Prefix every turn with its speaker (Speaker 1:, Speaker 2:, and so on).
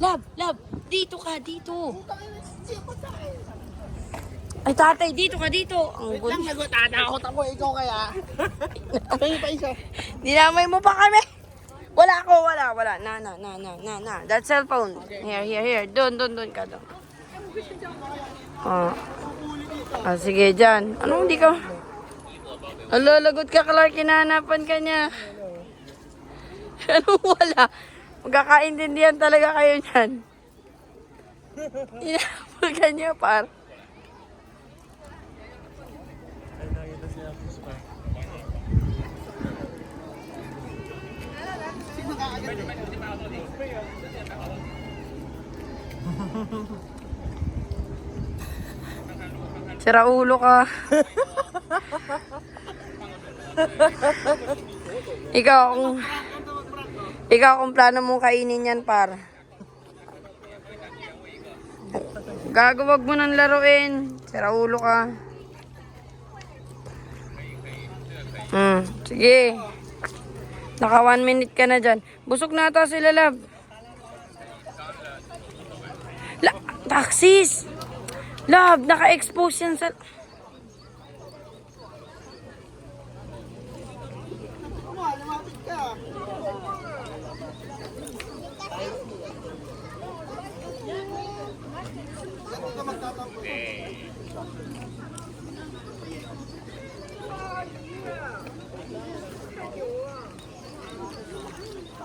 Speaker 1: Love, love, dito ka, dito. Ay, tatay, dito ka, dito. Ang
Speaker 2: Wait lang,
Speaker 1: gulo.
Speaker 2: nagtatakot ako. Ikaw kaya. Tingin pa isa.
Speaker 1: Dinamay mo pa kami. Wala ako, wala, wala. Na, na, na, na, na, na. That cellphone. Here, here, here. Doon, doon, doon ka doon. Oh. Ah, sige, dyan. Ano, hindi ka... Alalagot ka, Clark. Kinahanapan ka niya. Ano, wala. Magkakaintindihan talaga kayo niyan. Ka niya, par. Sira ulo ka. ikaw kung ikaw kung plano mong kainin yan par. Gago mo nang laruin. Sira ulo ka. Hmm, sige. Naka one minute ka na dyan. Busog na ata sila, love. La, taxis! Love, naka-expose yan sa...